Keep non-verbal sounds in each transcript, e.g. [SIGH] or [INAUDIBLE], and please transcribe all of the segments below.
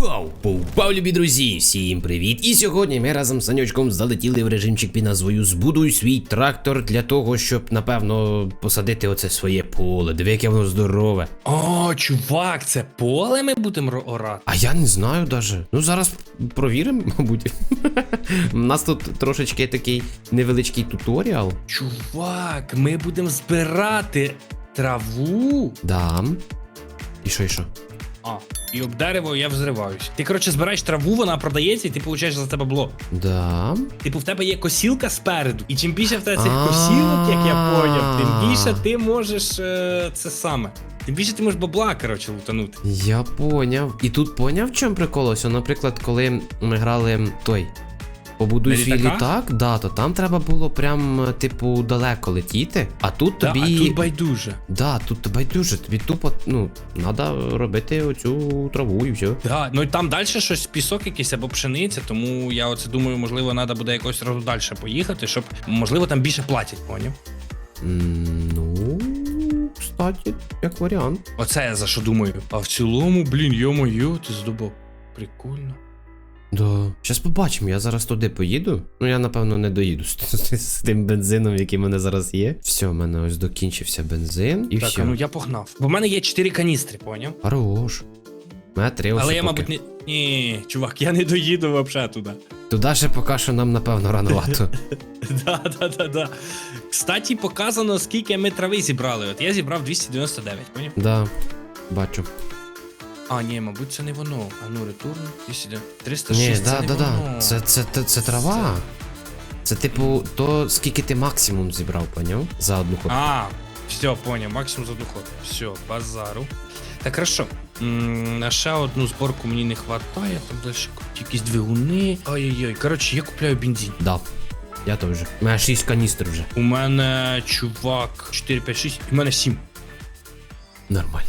Вау! Повпав, любі друзі! Всім привіт! І сьогодні ми разом з Санючком залетіли в режимчик під назвою Збудуй свій трактор для того, щоб, напевно, посадити оце своє поле. Диви, яке воно здорове. О, чувак, це поле ми будемо орати. А я не знаю даже. Ну зараз провіримо, мабуть. У нас тут трошечки такий невеличкий туторіал. Чувак, ми будемо збирати траву. Дам. І що, і що? А, і об дерево я взриваюсь. Ти, коротше, збираєш траву, вона продається, і ти получаєш за тебе блок. Да. Типу, в тебе є косілка спереду. І чим більше в тебе цих косілок, як я поняв, тим більше ти можеш е, це саме. Тим більше ти можеш бабла, коротше, лутанути. Я поняв. І тут поняв, в чому прикол? Ось, наприклад, коли ми грали той. Побудуй свій літак, да, то там треба було прям, е, типу, далеко летіти. А тут Да, тобі. а тут байдуже. Да, тут байдуже, тобі тупо, ну, треба робити оцю траву і все. Да, ну і там далі щось пісок якийсь або пшениця, тому я оце думаю, можливо, треба буде якось разу далі поїхати, щоб можливо там більше платять, поняв? Ну, кстати, як варіант. Оце я за що думаю. А в цілому, блін, йо-моє, ти здобув. Прикольно. Да. Щас побачимо, я зараз туди поїду. Ну, я напевно не доїду з, з, з тим бензином, який в мене зараз є. Все, в мене ось докінчився бензин. І так, все. ну я погнав. Бо в мене є 4 каністри, поняв? Хорош. Мене три Але я, мабуть, не. Ні, чувак, я не доїду взагалі туди. Туди ще поки що нам, напевно, рановато. [LAUGHS] Да, да, да, да. Кстати, показано, скільки ми трави зібрали. От я зібрав 299, поняв? да, бачу. А, ні, мабуть, це не воно. А ну, ретурн, 200, Ні, 306, да, це не да, да. воно. Це, це, це, це трава. Це типу то, скільки ти максимум зібрав, поняв? За одну ходку. А, все, понял, максимум за одну ходку. Все, базару. Так, хорошо. М, ще одну зборку мені не хватає, там далі якісь двигуни. Ай-яй-яй. Коротше, я купляю бензин. Да. Я теж. У мене 6 каністр вже. У мене чувак 4, 5, 6, у мене 7. Нормально.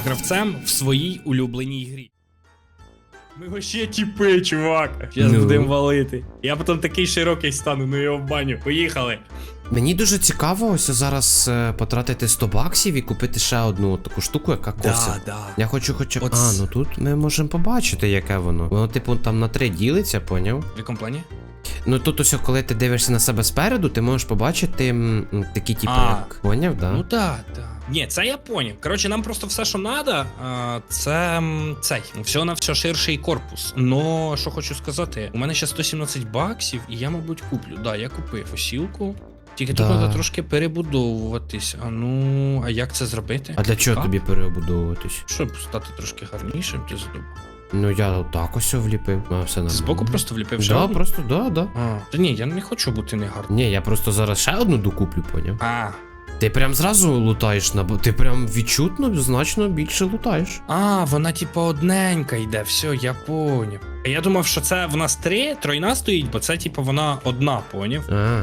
гравцем в своїй улюбленій грі. Ми вообще тіпи, чувак. Зараз Ну. будемо валити. Я потім такий широкий стану, ну його в баню. Поїхали. Мені дуже цікаво ось зараз е, потратити 100 баксів і купити ще одну таку штуку, яка косить. да. Я хочу хоча б. От А, ну тут ми можемо побачити, яке воно. Воно, типу, там на три ділиться, поняв? В якому плані? Ну тут ось, коли ти дивишся на себе спереду, ти можеш побачити м, такі, А. як. Поняв, да? Ну так, так. Ні, це я поняв. Коротше, нам просто все, що треба, це м, цей. Всього на все ширший корпус. Но що хочу сказати, у мене ще 117 баксів, і я, мабуть, куплю. Да, я купив осілку. Тільки тут Да. треба трошки перебудовуватись. А ну, а як це зробити? А для чого А? тобі переобудовуватись? Щоб стати трошки гарнішим, ти задумав. Ну я отак ось вліпив. А, все нормально. збоку просто вліпив ще Да, одну? просто да, да. А, та ні, я не хочу бути негарним. Ні, я просто зараз ще одну докуплю, поняв? А, Ти прям зразу лутаєш на ти прям відчутно значно більше лутаєш. А, вона типа одненька йде, все, я поняв. А Я думав, що це в нас три, тройна стоїть, бо це типа вона одна, поняв? А.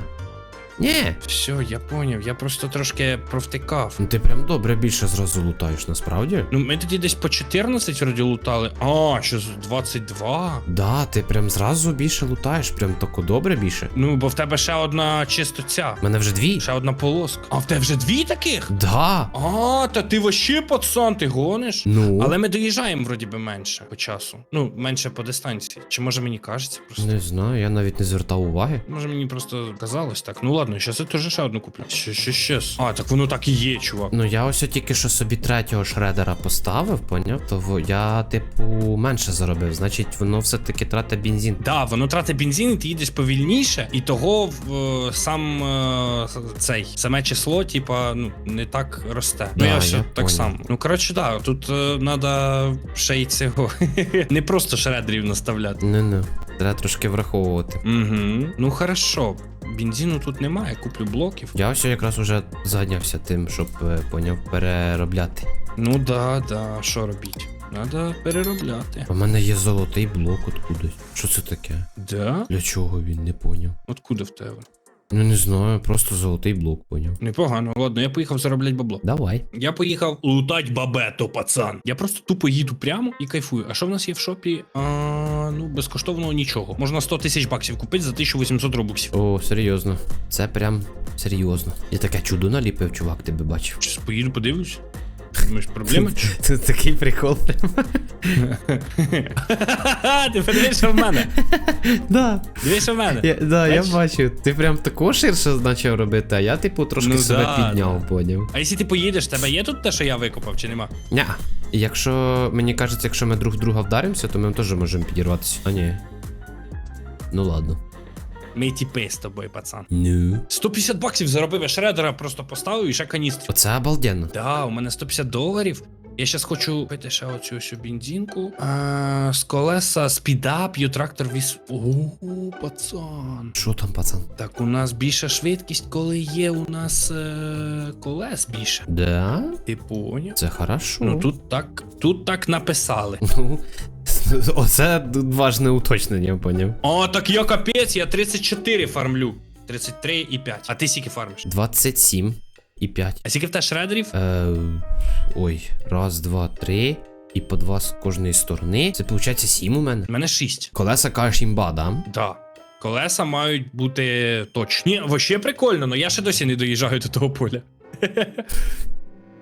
Ні. Все, я поняв, я просто трошки провтикав. Ну ти прям добре більше зразу лутаєш, насправді. Ну, ми тоді десь по 14 вроді лутали. А, що з 22? Да, ти прям зразу більше лутаєш, прям тако добре більше. Ну, бо в тебе ще одна чисто ця. У мене вже дві. Ще одна полоска. А в тебе вже дві таких? Да. А, та ти вообще пацан, ти гониш? Ну. Але ми доїжджаємо вроді би менше по часу. Ну, менше по дистанції. Чи може мені кажеться просто? Не знаю, я навіть не звертав уваги. Може мені просто казалось так. Ну ладно, ладно, щас я теж ще одну куплю. Ще, ще, щас. А, так воно так і є, чувак. Ну я ось тільки що собі третього шредера поставив, поняв? То я, типу, менше заробив. Значить, воно все-таки тратить бензин. Да, воно тратить бензин, і ти їдеш повільніше, і того в, е, сам е, цей саме число, типа, ну не так росте. Да, ну я все я так понял. само. Ну коротше, да, тут треба ще й цього [LAUGHS] не просто шредерів наставляти. Не-не. Треба трошки враховувати. Угу. Ну хорошо. Бензину тут немає, куплю блоків. Я ось якраз уже зайнявся тим, щоб е, поняв переробляти. Ну да, да, що робіть? Надо переробляти. У мене є золотий блок откудись. Що це таке? Да? Для чого він не поняв? Откуда в тебе? Ну не знаю, просто золотий блок поняв. Непогано. Ладно, я поїхав заробляти бабло. Давай. Я поїхав лутать бабето, пацан. Я просто тупо їду прямо і кайфую. А що в нас є в шопі? А, ну, безкоштовного нічого. Можна 100 тисяч баксів купити за 1800 робуксів. О, серйозно. Це прям серйозно. Я таке чудо наліпив, чувак, ти би бачив. Щас поїду, подивлюсь. Думаєш, проблема? Це такий прикол. Ха-ха-ха, Ти подивишся в мене. Да, Дивишся в мене. я, да, я Бачиш? бачу. Ти прям тако ширше почав робити, а я, типу, трошки Ну себе да, підняв, поняв. А якщо ти поїдеш, тебе є тут те, що я викопав, чи нема? Ня. І Якщо мені кажеться, якщо ми друг друга вдаримося, то ми теж можемо підірватися. А ні. Ну ладно. Ми тіпи з тобою, пацан. Ну. 150 баксів заробив, я шредера просто поставив і ще каністру. Оце обалденно. Да, у мене 150 доларів. Я зараз хочу купити ще оцю ось бензинку. А, з колеса спідап'ю трактор віз. Ого, пацан. Що там, пацан? Так у нас більша швидкість, коли є у нас е- колес більше. Да? Ти поняв? Це хорошо. Ну тут так, тут так написали. Ну, оце важне уточнення, поняв. О, так я капець, я 34 фармлю. 33 і 5. А ти скільки фармиш? 27 і 5. А скільки в тебе шредерів? Е, ой, раз, два, три. І по два з кожної сторони. Це виходить 7 у мене. У мене 6. Колеса кажеш імба, да? Да. Колеса мають бути точні. Вообще прикольно, але я ще досі не доїжджаю до того поля.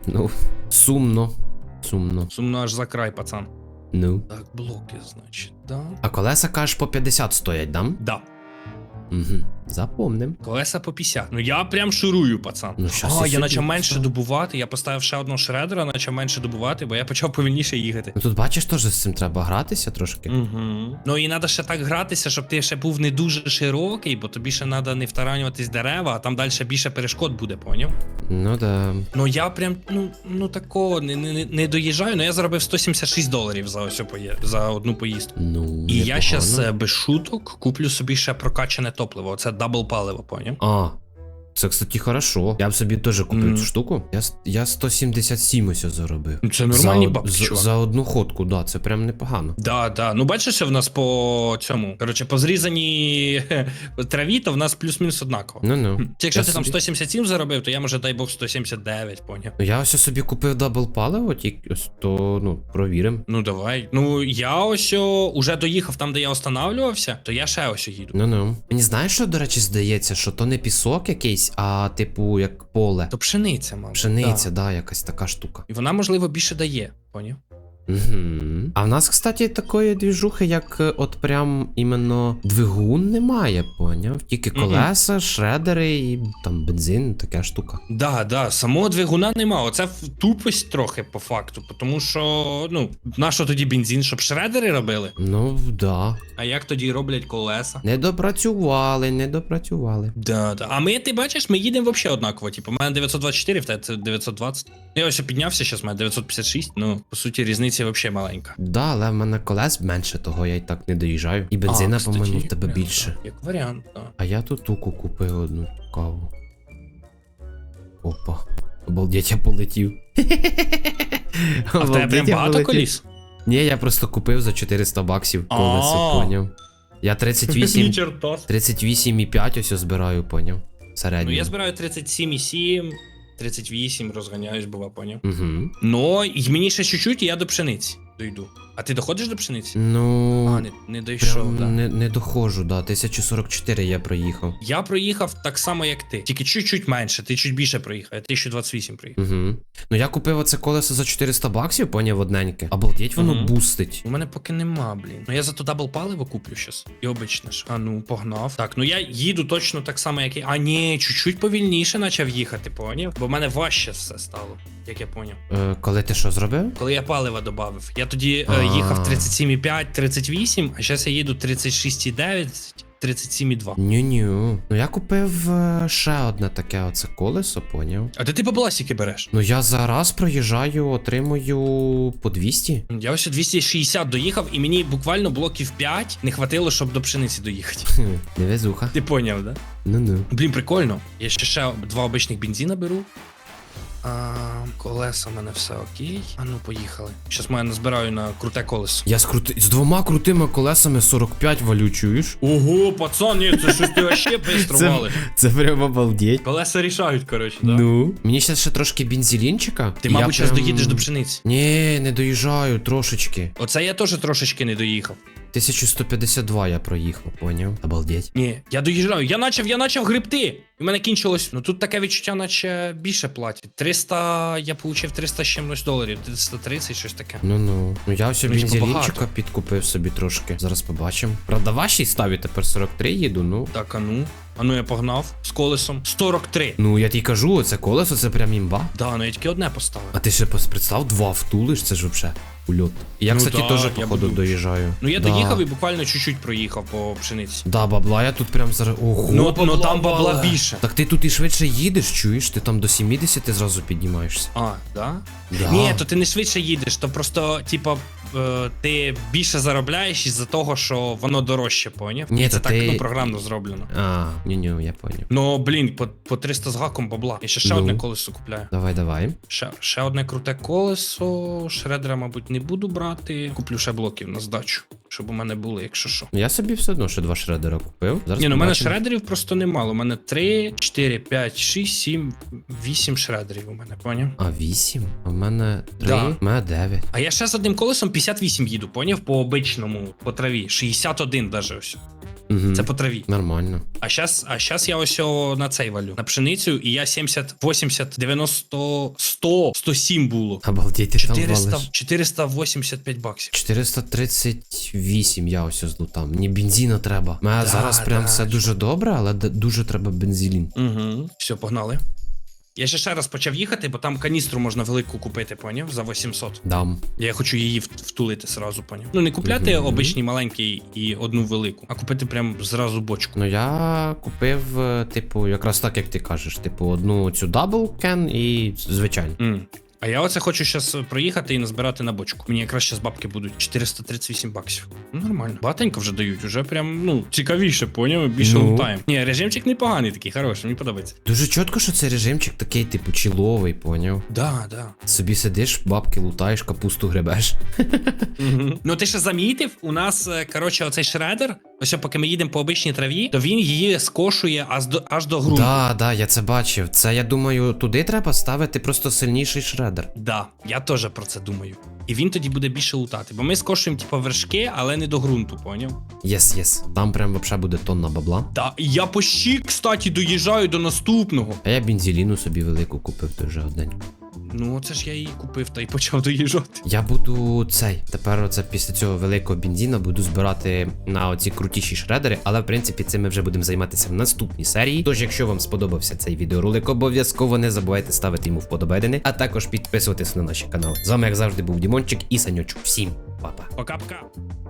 Ну, сумно. Сумно. Сумно аж за край, пацан. Ну. Так, блоки, значить, да. А колеса кажеш по 50 стоять, да? Да. Угу. Запомним. Колеса по 50. Ну я прям шурую, пацан. Ну, щас а, я почав менше добувати. Я поставив ще одного шредера, почав менше добувати, бо я почав повільніше їхати. Ну тут бачиш, теж з цим треба гратися трошки. Угу. Ну і треба ще так гратися, щоб ти ще був не дуже широкий, бо тобі ще треба не втаранюватись дерева, а там далі більше перешкод буде, поняв? Ну да. Ну я прям, ну, ну такого не, не, не доїжджаю, але я заробив 176 доларів за ось пої... за одну поїздку. Ну. І я е, без шуток куплю собі ще прокачане топливо. Це дабл паливо, поняв? А. Це, кстати, хорошо. Я б собі теж купив Мгм. цю штуку. Я, я 177 ось заробив. Ну, Це нормальні за, бабки, за, чувак. за одну ходку, да, це прям непогано. Да, да. Ну бачиш, що в нас по цьому. Коротше, по зрізаній [LAUGHS] траві, то в нас плюс-мінус однаково. Ну ну. Якщо Я ти там 177 заробив, то я може дай Бог 179, поняв. Ну я ось собі купив дабл паливо, тільки ось то, ну, провірим. Ну давай. Ну я ось уже доїхав там, де я останавливався, то я ще ось їду. Ну ну. Мені знаєш, що, до речі, здається, що то не пісок якийсь, а типу як поле. То пшениця, мабуть. Пшениця, Да. да, якась така штука. І вона, можливо, більше дає, поняв? Угу. А в нас, кстати, такої двіжухи, як е, от прям іменно двигун немає, поняв? Тільки колеса, шредери і там бензин, така штука. Да, да, самого двигуна нема. Оце тупость трохи по факту. Тому що, ну, нащо тоді бензин, щоб шредери робили? Ну, да. А як тоді роблять колеса? Не допрацювали, не допрацювали. Да, да. А ми, ти бачиш, ми їдемо взагалі однаково. Типу, у мене 924, в тебе це 920. Я ось піднявся, зараз у мене 956. Ну, по суті, різниця взагалі маленька. Да, але в мене колес менше, того я й так не доїжджаю. І бензина, по-моєму, в тебе варіант, більше. да. Як варіант, так. А я тут туку купив одну каву. Опа. Обалдеть, я полетів. [LAUGHS] А в тебе прям багато коліс? Ні, я просто купив за 400 баксів колесо, поняв. Я [LAUGHS] 38, 38,5 ось збираю, поняв. Ну, я збираю 37,7, 38, розганяюсь, бува, поняв. Угу. Ну, і мені ще чуть-чуть, і я до пшениці дойду. А ти доходиш до пшениці? Ну. А, не, не дійшов, да. не, не доходжу, да. 1044 я проїхав. Я проїхав так само, як ти. Тільки чуть-чуть менше, ти чуть більше проїхав, я 1028 проїхав. Угу. Ну я купив оце колесо за 400 баксів, поняв одненьке. Обалдеть, воно Мгм. бустить. У мене поки нема, блін. Ну я зато дабл паливо куплю щас. І обичне ж. А ну, погнав. Так, ну я їду точно так само, як і. А ні, чуть-чуть повільніше почав їхати, поняв? Бо в мене важче все стало, як я поняв. Е, коли ти що зробив? Коли я палива додав. Я тоді А. їхав 37,5, 38, а зараз я їду 36,9, 37,2. Ню-ню. Ну я купив е, ще одне таке оце колесо, поняв. А де ти бабла скільки береш? Ну я зараз проїжджаю, отримую по 200. Я ось 260 доїхав, і мені буквально блоків 5 не хватило, щоб до пшениці доїхати. Хм, невезуха. Ти поняв, да? Ну-ну. Блін, прикольно. Я ще ще два обичних бензина беру. А, колеса в мене все окей. А ну, поїхали. Щас мене назбираю на круте колесо. Я з, крути... з двома крутими колесами 45 валю, чуєш? Ого, пацан, ні, це щось ти вообще бистро [LAUGHS] Це- валиш. Це прям обалдеть. Колеса рішають, коротше, да. Ну. Мені ще ще трошки бензилінчика. Ти, мабуть, зараз доїдеш до пшениці. Ні, не доїжджаю трошечки. Оце я теж трошечки не доїхав. 1152 я проїхав, поняв? Обалдеть. Ні, я доїжджаю. Я начав, я начав грибти. В мене кінчилось. Ну тут таке відчуття, наче більше платять. 300, я получив 300 з чимось доларів, 330, щось таке. Ну я ось Ну, типу, бензилінчика багато. підкупив собі трошки. Зараз побачимо. Правда, вашій ставі тепер 43 їду, ну. Так, а ну. А ну я погнав з колесом. 43. Ну я ті кажу, оце колесо це прям імба. Да, ну я тільки одне поставив. А ти ще представ, два втулиш, це ж вообще ульот. Я, Ну кстати, да, теж, походу, буду- доїжджаю. Ну я да. доїхав і буквально чуть-чуть проїхав по пшениці. Да, бабла, я тут прям зараз. Ого, Ну, бабла, ну, там бабла вале. більше. Так ти тут і швидше їдеш, чуєш? Ти там до 70 зразу піднімаєшся. А, да? Да. Ні, то ти не швидше їдеш, то просто, типа, ти більше заробляєш із-за того, що воно дорожче, поняв? Ні, це так ти- ну, програмно зроблено. А, ні-ні, я поняв. Ну, блін, по, по 300 з гаком бабла. Я ще ще Ну. одне колесо купляю. Давай, давай. Ще, ще одне круте колесо. Шредера, мабуть, не буду брати. Куплю ще блоків на здачу, щоб у мене були, якщо що. Я собі все одно ще два шредера купив. Зараз Ні, ну у мене побачимо. шредерів просто немало. У мене 3, 4, 5, 6, 7, 8 шредерів у мене, поняв? А 8? А в мене 3, Да. у мене 9. А я ще з одним колесом 58 їду, поняв? По обичному, по траві. 61 даже ось. Угу. Це по траві. Нормально. А щас, а щас я ось на цей валю. На пшеницю, і я 70, 80, 90, 100, 107 було. Обалдеть, ти там валиш. 485 баксів. 438 я ось злутав. Мені бензина треба. Мене Да, зараз прям да, все дуже добре, але дуже треба бензилін. Угу. Все, погнали. Я ще ще раз почав їхати, бо там каністру можна велику купити, поняв? За 800. Дам. Я хочу її вт- втулити сразу, поняв. Ну не купляти Мгм. обичні маленькі і одну велику, а купити прям зразу бочку. Ну я купив, е, типу, якраз так, як ти кажеш, типу, одну цю дабл кен і звичайно. М. А я оце хочу зараз проїхати і назбирати на бочку. Мені якраз зараз бабки будуть 438 баксів. Ну, нормально. Багатенько вже дають, уже прям, ну, цікавіше, поняв? Більше Ну. лутаємо. Ні, режимчик непоганий такий, хороший, мені подобається. Дуже чітко, що цей режимчик такий, типу, чіловий, поняв? Да, да. Собі сидиш, бабки лутаєш, капусту гребеш. Ну ти ще замітив, у нас, е, коротше, оцей шредер, ось поки ми їдемо по обичній траві, то він її скошує аж до аж до ґрунту. Да, да, я це бачив. Це я думаю, туди треба ставити просто сильніший шредер. Да, я теж про це думаю. І він тоді буде більше лутати. Бо ми скошуємо, типу, вершки, але не до ґрунту, поняв? Єс, єс. Там прям вообще буде тонна бабла. Да, і я по щі, кстати, доїжджаю до наступного. А я бензиліну собі велику купив той вже одненьку. Ну, це ж я її купив та й почав доїжджати. Я буду цей. Тепер оце після цього великого бензина буду збирати на оці крутіші шредери, але в принципі цим ми вже будемо займатися в наступній серії. Тож, якщо вам сподобався цей відеоролик, обов'язково не забувайте ставити йому вподобайдени, а також підписуватись на наш канал. З вами, як завжди, був Дімончик і Саньочок. Всім па-па. Пока-пока.